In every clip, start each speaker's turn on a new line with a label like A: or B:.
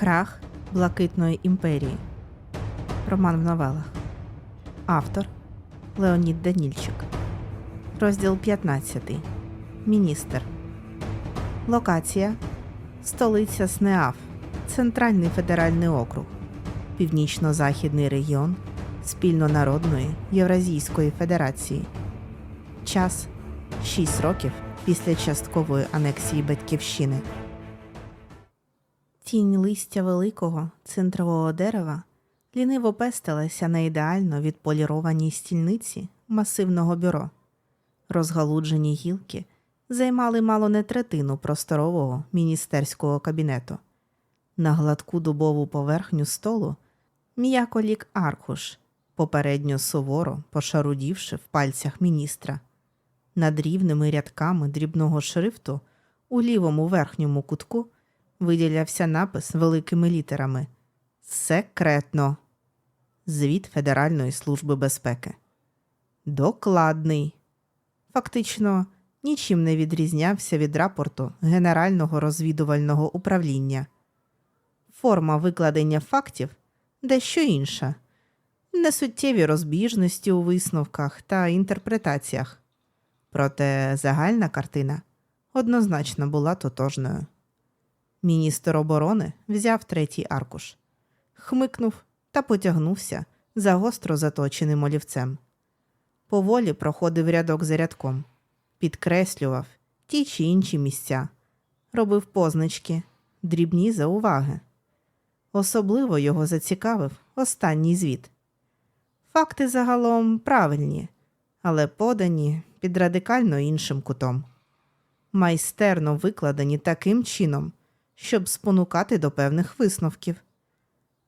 A: Крах Блакитної імперії. Роман в новелах. Автор Леонід Данільчик. Розділ 15. Міністр. Локація Столиця СНЕАФ. Центральний федеральний округ. Північно-західний регіон Спільнонародної Євразійської Федерації. Час 6 років після часткової анексії Батьківщини. Тінь листя великого центрового дерева ліниво пестилася на ідеально відполірованій стільниці масивного бюро. Розгалуджені гілки займали мало не третину просторового міністерського кабінету. На гладку дубову поверхню столу м'яко лік аркуш, попередньо суворо пошарудівши в пальцях міністра. Над рівними рядками дрібного шрифту у лівому верхньому кутку виділявся напис великими літерами Секретно. Звіт Федеральної служби безпеки. Докладний. Фактично нічим не відрізнявся від рапорту Генерального розвідувального управління. Форма викладення фактів дещо інша. Несуттєві розбіжності у висновках та інтерпретаціях. Проте загальна картина однозначно була тотожною. Міністр оборони взяв третій аркуш, хмикнув та потягнувся за гостро заточеним олівцем. Поволі проходив рядок за рядком, підкреслював ті чи інші місця, робив позначки, дрібні зауваги. Особливо його зацікавив останній звіт. Факти загалом правильні, але подані під радикально іншим кутом. Майстерно викладені таким чином, щоб спонукати до певних висновків.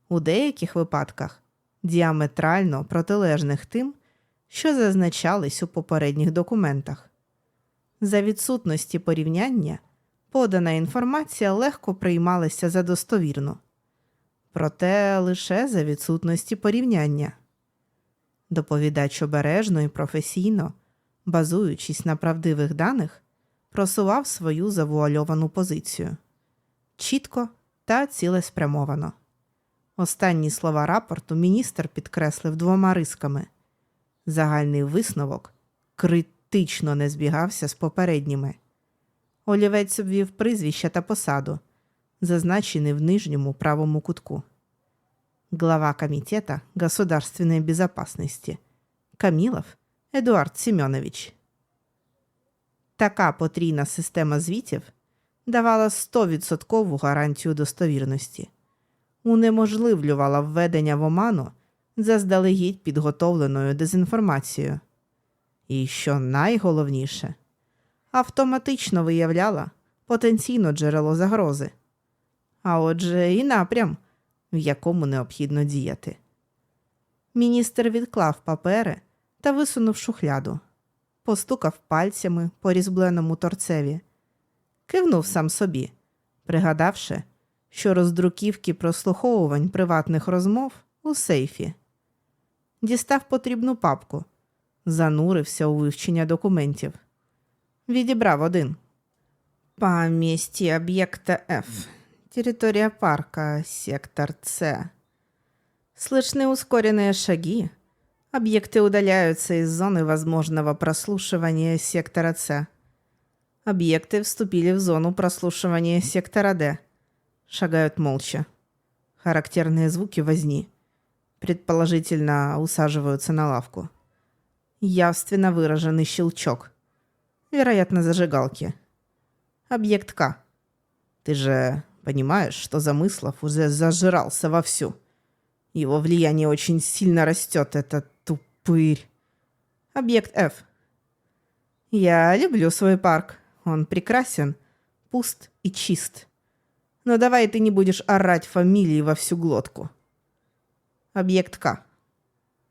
A: У деяких випадках діаметрально протилежних тим, що зазначались у попередніх документах. За відсутності порівняння подана інформація легко приймалася за достовірну, проте лише за відсутності порівняння. Доповідач обережно і професійно, базуючись на правдивих даних, просував свою завуальовану позицію чітко та цілеспрямовано. Останні слова рапорту міністр підкреслив двома рисками. Загальний висновок критично не збігався з попередніми. Олівець обвів прізвище та посаду, зазначений в нижньому правому кутку. Глава Комитета государственной безопасности Камілов Едуард Семенович. Така потрійна система звітів давала 100% гарантію достовірності, унеможливлювала введення в оману заздалегідь підготовленою дезінформацією. І що найголовніше, автоматично виявляла потенційно джерело загрози, а отже, і напрям, в якому необхідно діяти. Міністр відклав папери та висунув шухляду, постукав пальцями по різьбленому торцеві кивнув сам собі, пригадавши, що роздруківки прослуховувань приватних розмов у сейфі. Дістав потрібну папку, занурився у вивчення документів. Відібрав один. По місті об'єкта F. Территория парка, сектор С. Слышны ускоренные шаги. Объекты удаляются из зоны возможного прослушивания сектора С. Объекты вступили в зону прослушивания сектора Д. Шагают молча. Характерные звуки возни. Предположительно, усаживаются на лавку. Явственно выраженный щелчок. Вероятно, зажигалки. Объект К. Ты же понимаешь, что Замыслов уже зажирался вовсю. Его влияние очень сильно растет, это тупырь. Объект F. Я люблю свой парк. Он прекрасен, пуст и чист. Но давай ты не будешь орать фамилии во всю глотку. Объект К.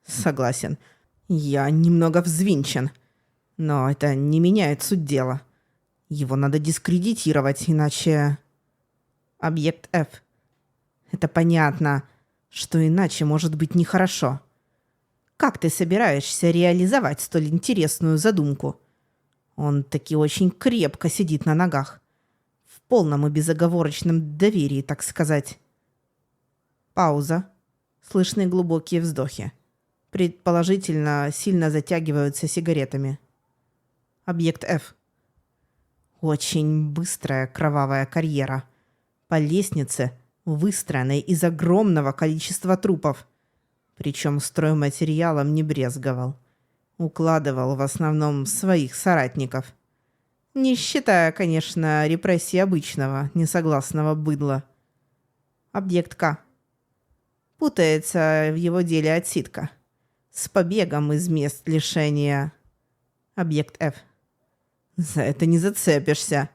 A: Согласен. Я немного взвинчен. Но это не меняет суть дела. Его надо дискредитировать, иначе... Объект F. Это понятно, что иначе может быть нехорошо. Как ты собираешься реализовать столь интересную задумку? Он таки очень крепко сидит на ногах. В полном и безоговорочном доверии, так сказать. Пауза. Слышны глубокие вздохи. Предположительно, сильно затягиваются сигаретами. Объект F. Очень быстрая кровавая карьера. По лестнице, выстроенной из огромного количества трупов. Причем стройматериалом не брезговал. Укладывал в основном своих соратников. Не считая, конечно, репрессий обычного, несогласного быдла. Объект К. Путается в его деле отсидка. С побегом из мест лишения. Объект F. За это не зацепишься.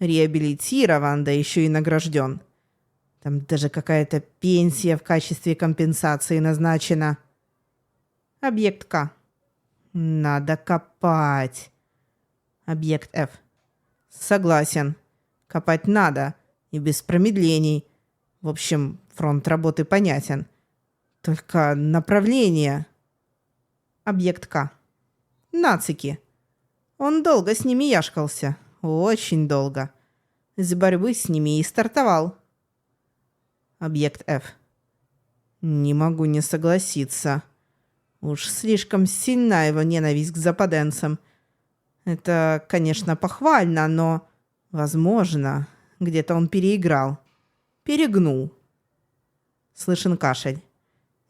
A: Реабилитирован, да еще и награжден. Там даже какая-то пенсия в качестве компенсации назначена. Объект К. Надо копать. Объект F. Согласен. Копать надо. И без промедлений. В общем, фронт работы понятен. Только направление. Объект К. Нацики. Он долго с ними яшкался. Очень долго. С борьбы с ними и стартовал. Объект F. Не могу не согласиться. Уж слишком сильна его ненависть к западенцам. Это, конечно, похвально, но, возможно, где-то он переиграл. Перегнул. Слышен кашель.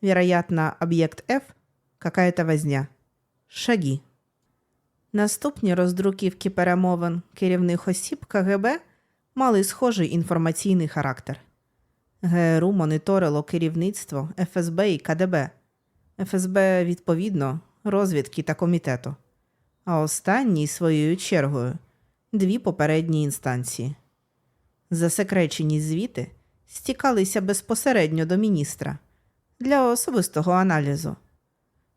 A: Вероятно, об'єкт F – какая-то возня. Шаги. Наступні роздруківки перемовин керівних осіб КГБ мали схожий інформаційний характер. ГРУ моніторило керівництво ФСБ і КДБ, ФСБ відповідно розвідки та комітету, а останній своєю чергою дві попередні інстанції. Засекречені звіти стікалися безпосередньо до міністра для особистого аналізу.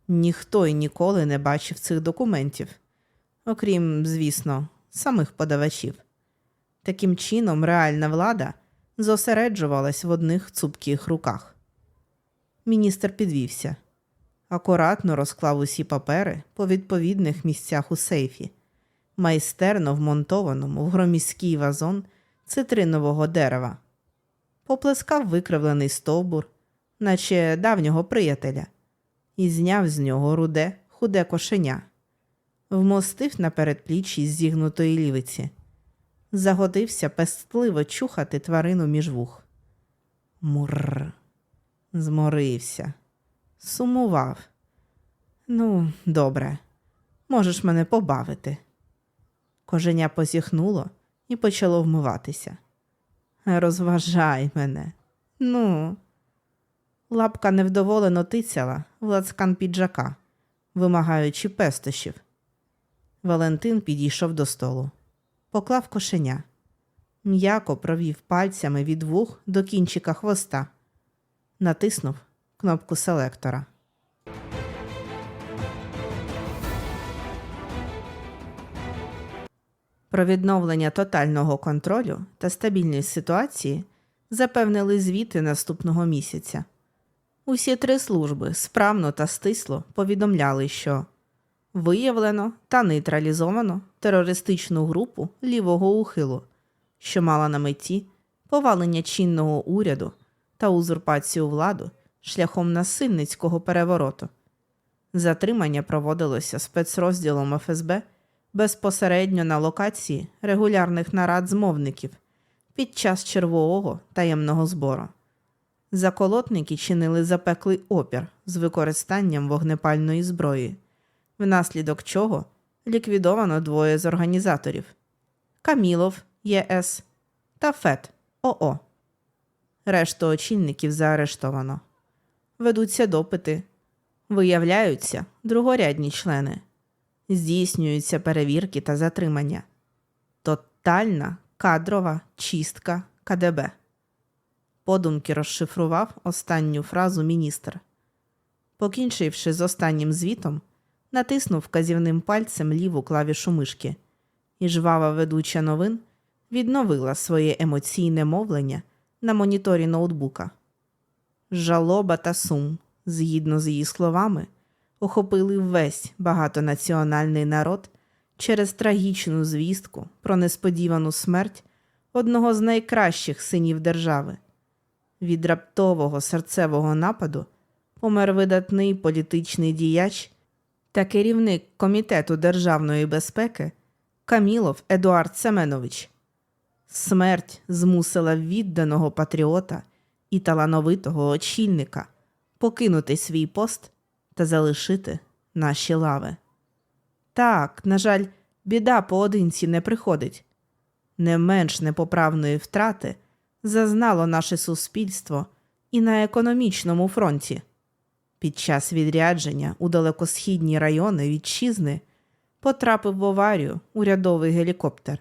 A: Ніхто й ніколи не бачив цих документів, окрім, звісно, самих подавачів. Таким чином, реальна влада зосереджувалась в одних цупких руках. Міністр підвівся, акуратно розклав усі папери по відповідних місцях у сейфі, майстерно вмонтованому в громіський вазон цитринового дерева, поплескав викривлений стовбур, наче давнього приятеля, і зняв з нього руде, худе кошеня, вмостив на передпліччі зігнутої лівиці. Загодився пестливо чухати тварину між вух. Мурр. Зморився, сумував. Ну, добре, можеш мене побавити. Коженя позіхнуло і почало вмиватися. Розважай мене. Ну. Лапка невдоволено тицяла в лацкан піджака, вимагаючи пестощів. Валентин підійшов до столу поклав кошеня, м'яко провів пальцями від вух до кінчика хвоста, натиснув кнопку селектора. Про відновлення тотального контролю та стабільність ситуації запевнили звіти наступного місяця. Усі три служби справно та стисло повідомляли, що Виявлено та нейтралізовано терористичну групу лівого ухилу, що мала на меті повалення чинного уряду та узурпацію владу шляхом насильницького перевороту. Затримання проводилося спецрозділом ФСБ безпосередньо на локації регулярних нарад змовників під час червового таємного збору. Заколотники чинили запеклий опір з використанням вогнепальної зброї внаслідок чого ліквідовано двоє з організаторів Камілов ЄС та ФЕТ ОО. Решту очільників заарештовано. Ведуться допити, виявляються другорядні члени, здійснюються перевірки та затримання. Тотальна кадрова чистка КДБ. Подумки розшифрував останню фразу міністр. Покінчивши з останнім звітом, натиснув вказівним пальцем ліву клавішу мишки, і жвава ведуча новин відновила своє емоційне мовлення на моніторі ноутбука. Жалоба та сум, згідно з її словами, охопили весь багатонаціональний народ через трагічну звістку про несподівану смерть одного з найкращих синів держави. Від раптового серцевого нападу помер видатний політичний діяч та керівник Комітету державної безпеки Камілов Едуард Семенович. Смерть змусила відданого патріота і талановитого очільника покинути свій пост та залишити наші лави. Так, на жаль, біда поодинці не приходить. Не менш непоправної втрати зазнало наше суспільство і на економічному фронті. Під час відрядження у далекосхідні райони вітчизни потрапив в аварію урядовий гелікоптер.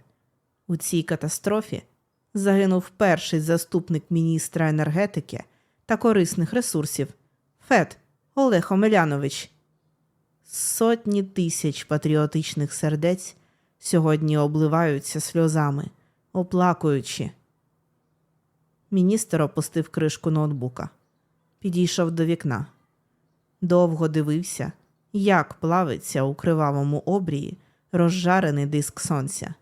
A: У цій катастрофі загинув перший заступник міністра енергетики та корисних ресурсів Фет Олег Омелянович. Сотні тисяч патріотичних сердець сьогодні обливаються сльозами, оплакуючи. Міністр опустив кришку ноутбука, підійшов до вікна, довго дивився, як плавиться у кривавому обрії розжарений диск сонця,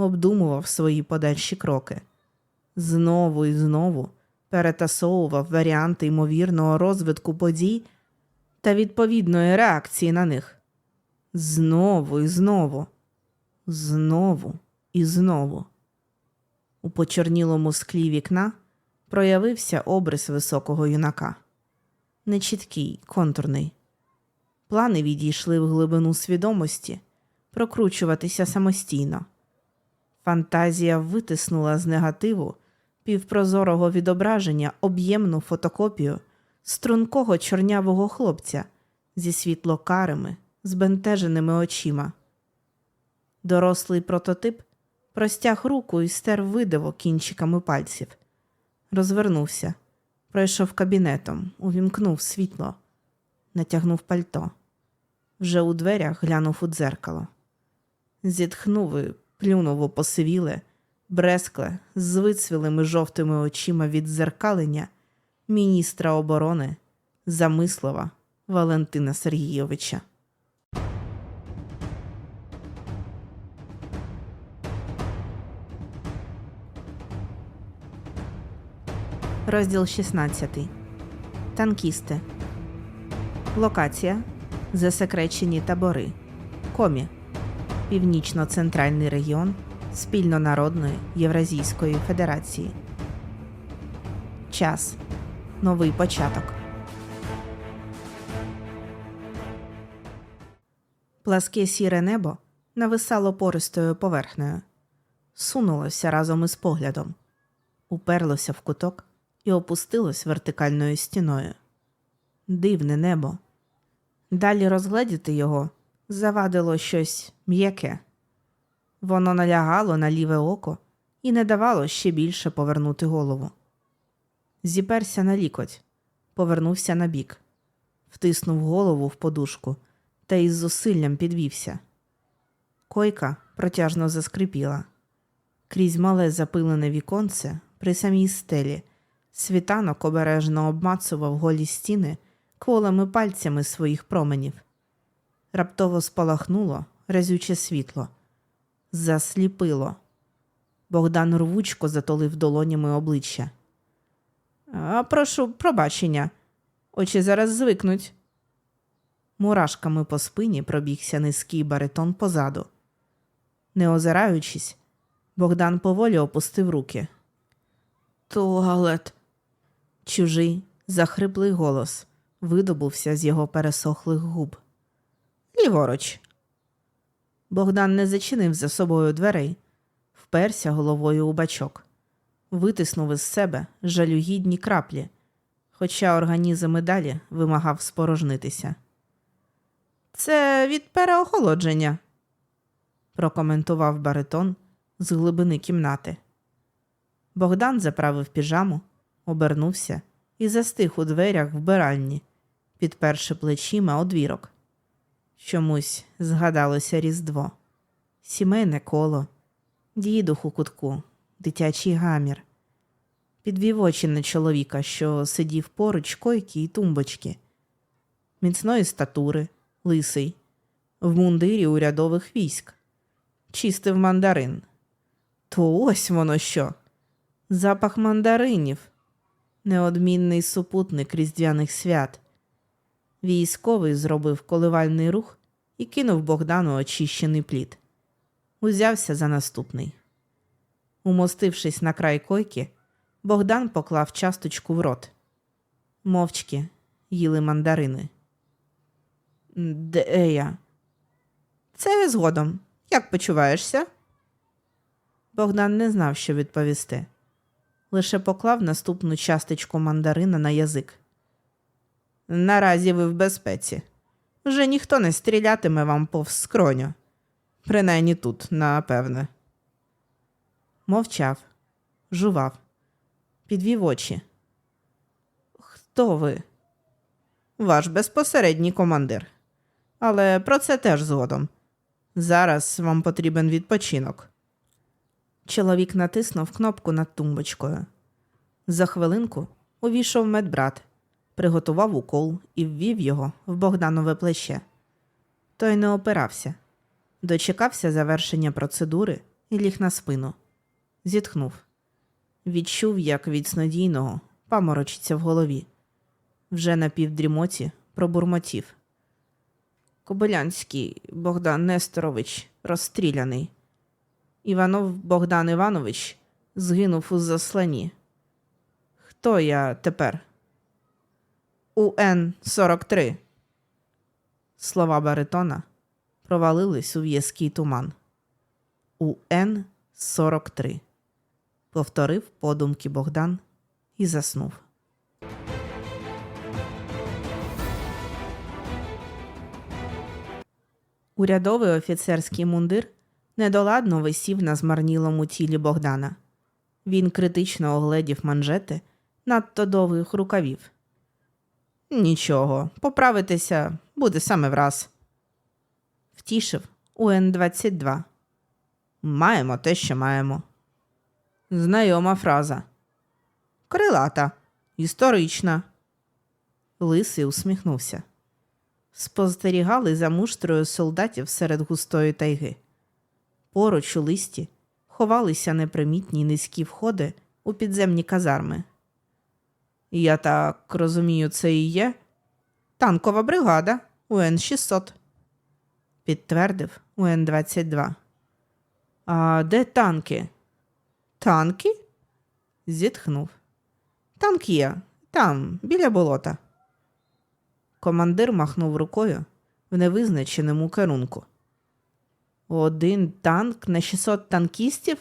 A: обдумував свої подальші кроки, знову і знову перетасовував варіанти ймовірного розвитку подій та відповідної реакції на них. Знову і знову, знову і знову. У почорнілому склі вікна проявився обрис високого юнака. Нечіткий, контурний. Плани відійшли в глибину свідомості прокручуватися самостійно. Фантазія витиснула з негативу півпрозорого відображення об'ємну фотокопію стрункого чорнявого хлопця зі світлокарими, збентеженими очима. Дорослий прототип простяг руку і стер видиво кінчиками пальців. Розвернувся, пройшов кабінетом, увімкнув світло, натягнув пальто. Вже у дверях глянув у дзеркало. Зітхнув і плюнув у посивіле, брескле, з вицвілими жовтими очима від дзеркалення міністра оборони Замислова Валентина Сергійовича. Розділ 16. Танкісти. Локація. Засекречені табори. Комі. Північно-центральний регіон Спільнонародної Євразійської Федерації. Час. Новий початок. Пласке сіре небо нависало пористою поверхнею, сунулося разом із поглядом, уперлося в куток і опустилось вертикальною стіною. Дивне небо. Далі розгледіти його завадило щось м'яке. Воно налягало на ліве око і не давало ще більше повернути голову. Зіперся на лікоть, повернувся на бік, втиснув голову в подушку та із зусиллям підвівся. Койка протяжно заскрипіла. Крізь мале запилене віконце при самій стелі світанок обережно обмацував голі стіни кволими пальцями своїх променів. Раптово спалахнуло разюче світло, засліпило. Богдан рвучко затолив долонями обличчя. А, прошу пробачення. Очі зараз звикнуть. Мурашками по спині пробігся низький баритон позаду. Не озираючись, Богдан поволі опустив руки. Туалет. Чужий, захриплий голос видобувся з його пересохлих губ. Ліворуч. Богдан не зачинив за собою дверей, вперся головою у бачок витиснув із себе жалюгідні краплі, хоча організм і далі вимагав спорожнитися. Це від переохолодження, прокоментував баритон з глибини кімнати. Богдан заправив піжаму, обернувся і застиг у дверях вбиральні, підперши плечима одвірок. Чомусь згадалося Різдво, сімейне коло, дідух у кутку, дитячий гамір. Підвів очі на чоловіка, що сидів поруч койки й тумбочки, міцної статури, лисий, в мундирі урядових військ, чистив мандарин. То ось воно що. Запах мандаринів. неодмінний супутник різдвяних свят. Військовий зробив коливальний рух і кинув Богдану очищений плід. Узявся за наступний. Умостившись на край койки, Богдан поклав часточку в рот. Мовчки їли мандарини. Де я? Це згодом. Як почуваєшся? Богдан не знав, що відповісти. Лише поклав наступну часточку мандарина на язик. Наразі ви в безпеці. Вже ніхто не стрілятиме вам повз скроню. Принаймні тут, напевне. Мовчав, жував, підвів очі. Хто ви? Ваш безпосередній командир. Але про це теж згодом. Зараз вам потрібен відпочинок. Чоловік натиснув кнопку над тумбочкою. За хвилинку увійшов медбрат, приготував укол і ввів його в Богданове плече. Той не опирався, дочекався завершення процедури і ліг на спину. Зітхнув. Відчув, як від снодійного паморочиться в голові. Вже на півдрімоті пробурмотів. Кобилянський Богдан Несторович розстріляний. Іванов Богдан Іванович згинув у засланні. Хто я тепер? УН 43. Слова баритона провалились у в'язкий туман. УН 43. Повторив подумки Богдан і заснув. Урядовий офіцерський мундир недоладно висів на змарнілому тілі Богдана. Він критично огледів манжети надто довгих рукавів. Нічого, поправитися буде саме враз. Втішив УН-22. Маємо те, що маємо. Знайома фраза. Крилата, історична. Лисий усміхнувся. Спостерігали за муштрою солдатів серед густої тайги. Поруч у листі ховалися непримітні низькі входи у підземні казарми. Я так розумію, це і є танкова бригада УН-600, підтвердив УН-22. А де танки? Танки? зітхнув. Танк є, там, біля болота. Командир махнув рукою в невизначеному керунку. Один танк на 600 танкістів?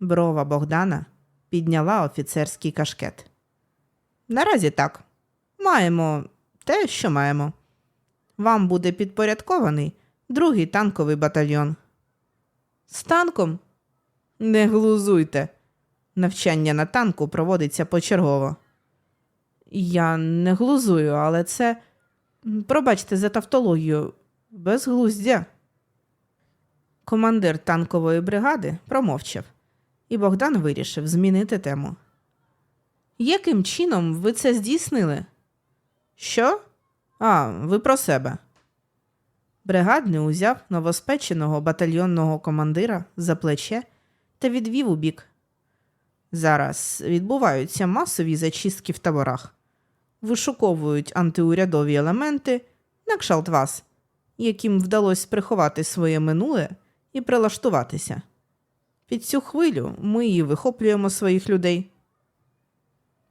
A: Брова Богдана підняла офіцерський кашкет. Наразі так. Маємо те, що маємо. Вам буде підпорядкований другий танковий батальйон. З танком? Не глузуйте. Навчання на танку проводиться почергово. Я не глузую, але це. Пробачте за тавтологію, безглуздя. Командир танкової бригади промовчав, і Богдан вирішив змінити тему. Яким чином ви це здійснили? Що? А, ви про себе. Бригадний узяв новоспеченого батальйонного командира за плече та відвів у бік. Зараз відбуваються масові зачистки в таборах, вишуковують антиурядові елементи на кшалт вас, яким вдалося приховати своє минуле і прилаштуватися. Під цю хвилю ми і вихоплюємо своїх людей.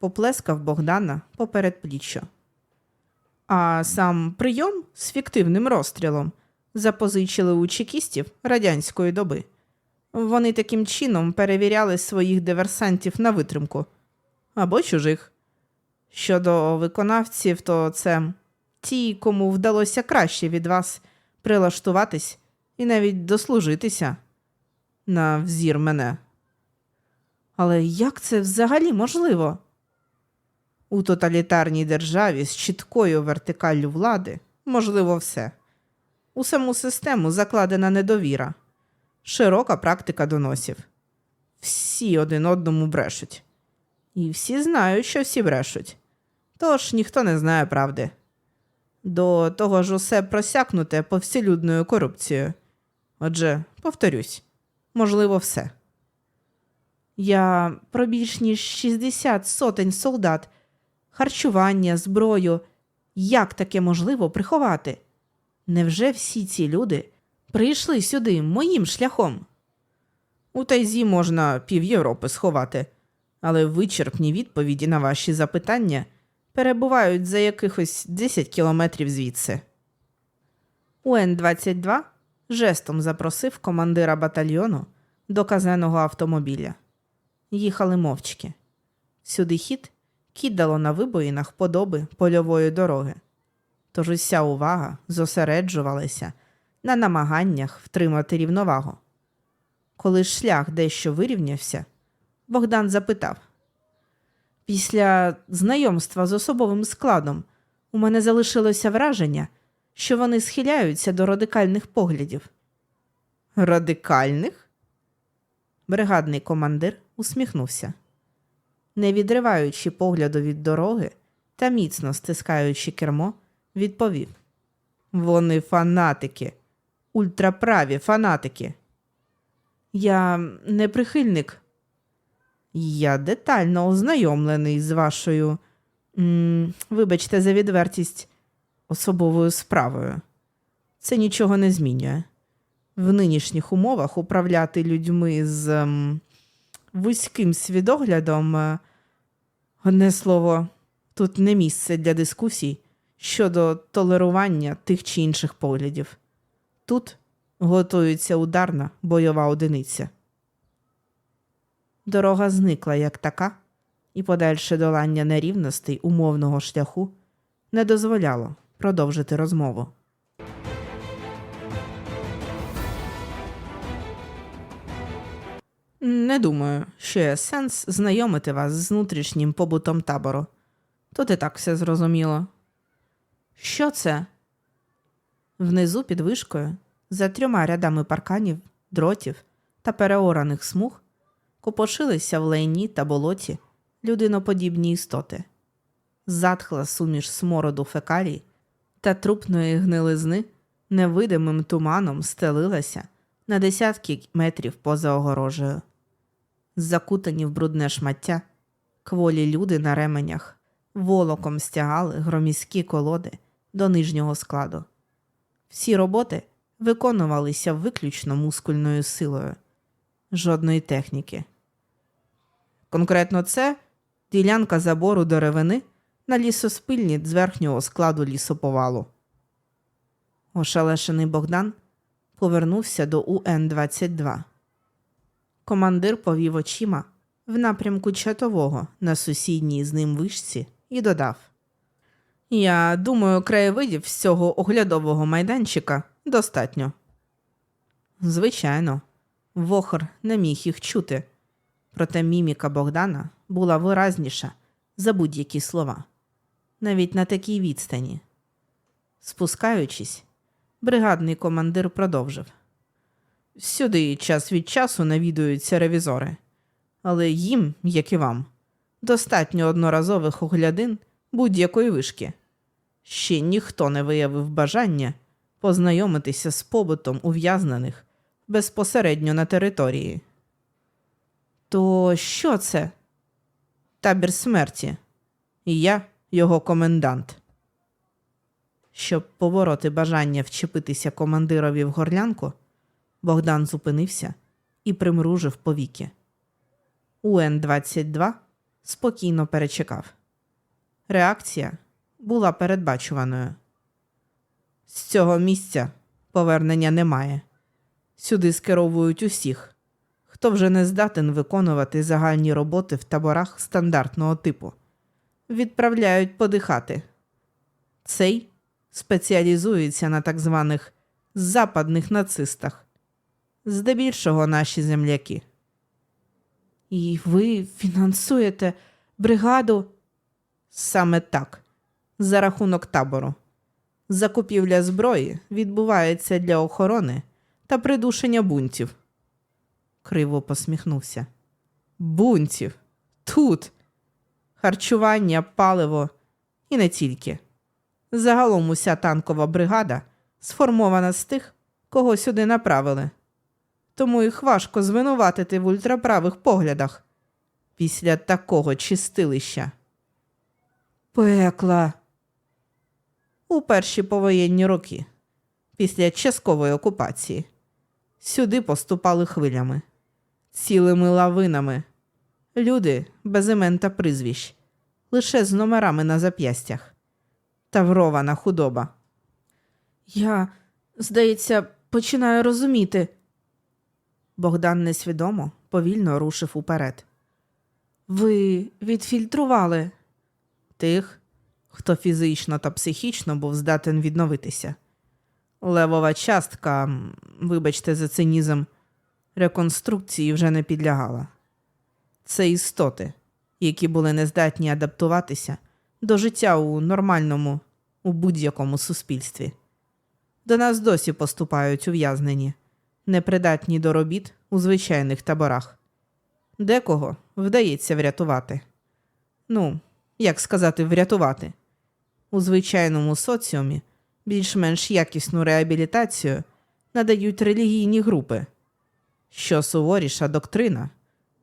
A: Поплескав Богдана поперед пліччя. А сам прийом з фіктивним розстрілом запозичили у чекістів радянської доби. Вони таким чином перевіряли своїх диверсантів на витримку або чужих. Щодо виконавців, то це ті, кому вдалося краще від вас прилаштуватись і навіть дослужитися на взір мене. Але як це взагалі можливо? У тоталітарній державі з чіткою вертикаллю влади можливо все. У саму систему закладена недовіра, широка практика доносів. Всі один одному брешуть. І всі знають, що всі брешуть. Тож ніхто не знає правди. До того ж усе просякнуте повсілюдною корупцією. Отже, повторюсь, можливо, все. Я про більш ніж 60 сотень солдат, харчування, зброю. Як таке можливо приховати? Невже всі ці люди прийшли сюди моїм шляхом? У Тайзі можна пів Європи сховати, але вичерпні відповіді на ваші запитання перебувають за якихось 10 кілометрів звідси. УН-22 жестом запросив командира батальйону до казенного автомобіля. Їхали мовчки. Сюди хід кидало на вибоїнах подоби польової дороги. Тож уся увага зосереджувалася на намаганнях втримати рівновагу. Коли ж шлях дещо вирівнявся, Богдан запитав: Після знайомства з особовим складом у мене залишилося враження, що вони схиляються до радикальних поглядів. Радикальних? Бригадний командир усміхнувся. Не відриваючи погляду від дороги та міцно стискаючи кермо, відповів: Вони фанатики, ультраправі фанатики. Я не прихильник. Я детально ознайомлений з вашою, м, вибачте за відвертість, особовою справою. Це нічого не змінює. В нинішніх умовах управляти людьми з ем, вузьким свідоглядом, е, одне слово, тут не місце для дискусій щодо толерування тих чи інших поглядів. Тут готується ударна бойова одиниця. Дорога зникла як така, і подальше долання нерівностей умовного шляху не дозволяло продовжити розмову. Не думаю, що є сенс знайомити вас з внутрішнім побутом табору. Тут і так все зрозуміло. Що це? Внизу під вишкою, за трьома рядами парканів, дротів та переораних смуг, копошилися в лайні та болоті людиноподібні істоти. Затхла суміш смороду фекалій та трупної гнилизни невидимим туманом стелилася на десятки метрів поза огорожею. Закутані в брудне шмаття, кволі люди на ременях волоком стягали громіські колоди до нижнього складу. Всі роботи виконувалися виключно мускульною силою, жодної техніки. Конкретно це ділянка забору деревини на лісоспильні з верхнього складу лісоповалу. Ошелешений Богдан повернувся до УН-22. Командир повів очима в напрямку чатового на сусідній з ним вишці і додав: Я думаю, краєвидів з цього оглядового майданчика достатньо. Звичайно, Вохор не міг їх чути, проте міміка Богдана була виразніша за будь-які слова, навіть на такій відстані. Спускаючись, бригадний командир продовжив. Сюди час від часу навідуються ревізори, але їм, як і вам, достатньо одноразових оглядин будь-якої вишки. Ще ніхто не виявив бажання познайомитися з побутом ув'язнених безпосередньо на території. То що це? Табір смерті. І я його комендант. Щоб побороти бажання вчепитися командирові в горлянку, Богдан зупинився і примружив повіки. УН-22 спокійно перечекав. Реакція була передбачуваною. З цього місця повернення немає. Сюди скеровують усіх, хто вже не здатен виконувати загальні роботи в таборах стандартного типу. Відправляють подихати. Цей спеціалізується на так званих западних нацистах, здебільшого наші земляки. І ви фінансуєте бригаду саме так, за рахунок табору. Закупівля зброї відбувається для охорони та придушення бунтів. Криво посміхнувся. Бунтів. Тут. Харчування, паливо і не тільки. Загалом уся танкова бригада сформована з тих, кого сюди направили. Тому їх важко звинуватити в ультраправих поглядах після такого чистилища. Пекла. У перші повоєнні роки, після часткової окупації, сюди поступали хвилями, цілими лавинами. Люди без імен та прізвищ, лише з номерами на зап'ястях. Таврована худоба. Я, здається, починаю розуміти. Богдан несвідомо повільно рушив уперед. Ви відфільтрували тих, хто фізично та психічно був здатен відновитися. Левова частка, вибачте за цинізм, реконструкції вже не підлягала. Це істоти, які були нездатні адаптуватися до життя у нормальному, у будь-якому суспільстві. До нас досі поступають ув'язнені, непридатні до робіт у звичайних таборах. Декого вдається врятувати. Ну, як сказати, врятувати. У звичайному соціумі більш-менш якісну реабілітацію надають релігійні групи. Що суворіша доктрина,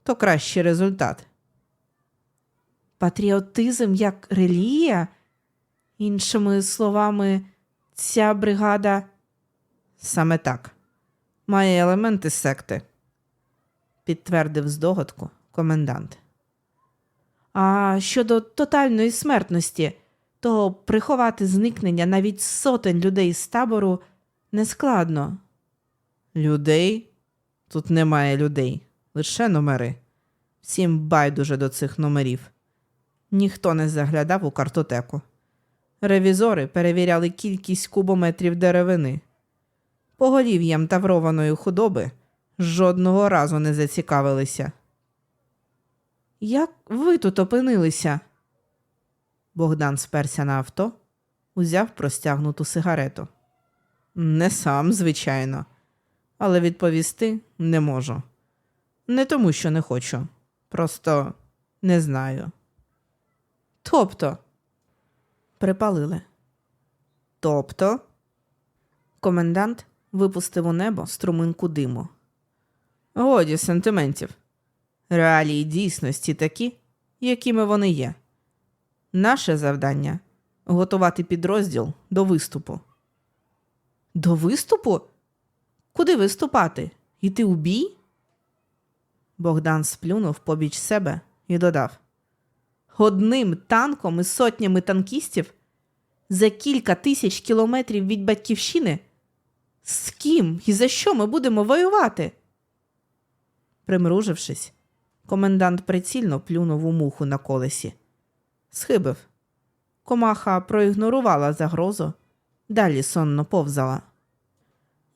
A: то кращий результат. Патріотизм як релігія? Іншими словами, ця бригада саме так має елементи секти, підтвердив здогадку комендант. А щодо тотальної смертності, то приховати зникнення навіть сотень людей з табору нескладно. Людей? Тут немає людей, лише номери. Всім байдуже до цих номерів. Ніхто не заглядав у картотеку. Ревізори перевіряли кількість кубометрів деревини. Поголів'ям таврованої худоби жодного разу не зацікавилися. Як ви тут опинилися? Богдан сперся на авто, узяв простягнуту сигарету. Не сам, звичайно, але відповісти не можу. Не тому, що не хочу, просто не знаю. Тобто, припалили. Тобто, комендант випустив у небо струминку диму. Годі сентиментів. Реалії дійсності такі, якими вони є. Наше завдання готувати підрозділ до виступу. До виступу? Куди виступати? Іти у бій? Богдан сплюнув побіч себе і додав: Одним танком і сотнями танкістів за кілька тисяч кілометрів від батьківщини? З ким і за що ми будемо воювати? Примружившись, комендант прицільно плюнув у муху на колесі. Схибив. Комаха проігнорувала загрозу, далі сонно повзала.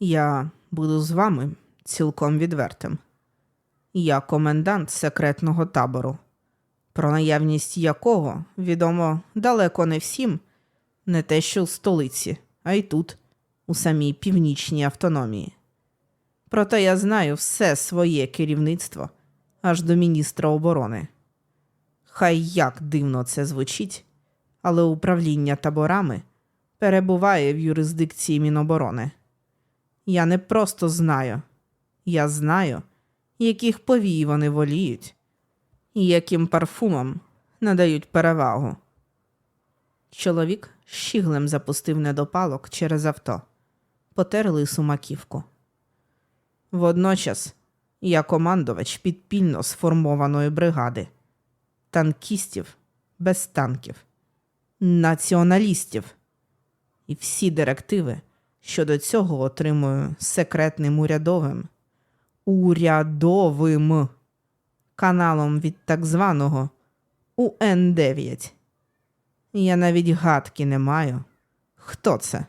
A: Я буду з вами цілком відвертим. Я комендант секретного табору, про наявність якого відомо далеко не всім, не те що в столиці, а й тут, у самій північній автономії. Проте я знаю все своє керівництво аж до міністра оборони. Хай як дивно це звучить, але управління таборами перебуває в юрисдикції Міноборони. Я не просто знаю, я знаю, яких повій вони воліють і яким парфумам надають перевагу. Чоловік щіглем запустив недопалок через авто, потер лису маківку. Водночас я командувач підпільно сформованої бригади, танкістів без танків, націоналістів. І всі директиви щодо цього отримую секретним урядовим, урядовим каналом від так званого УН9. Я навіть гадки не маю. Хто це?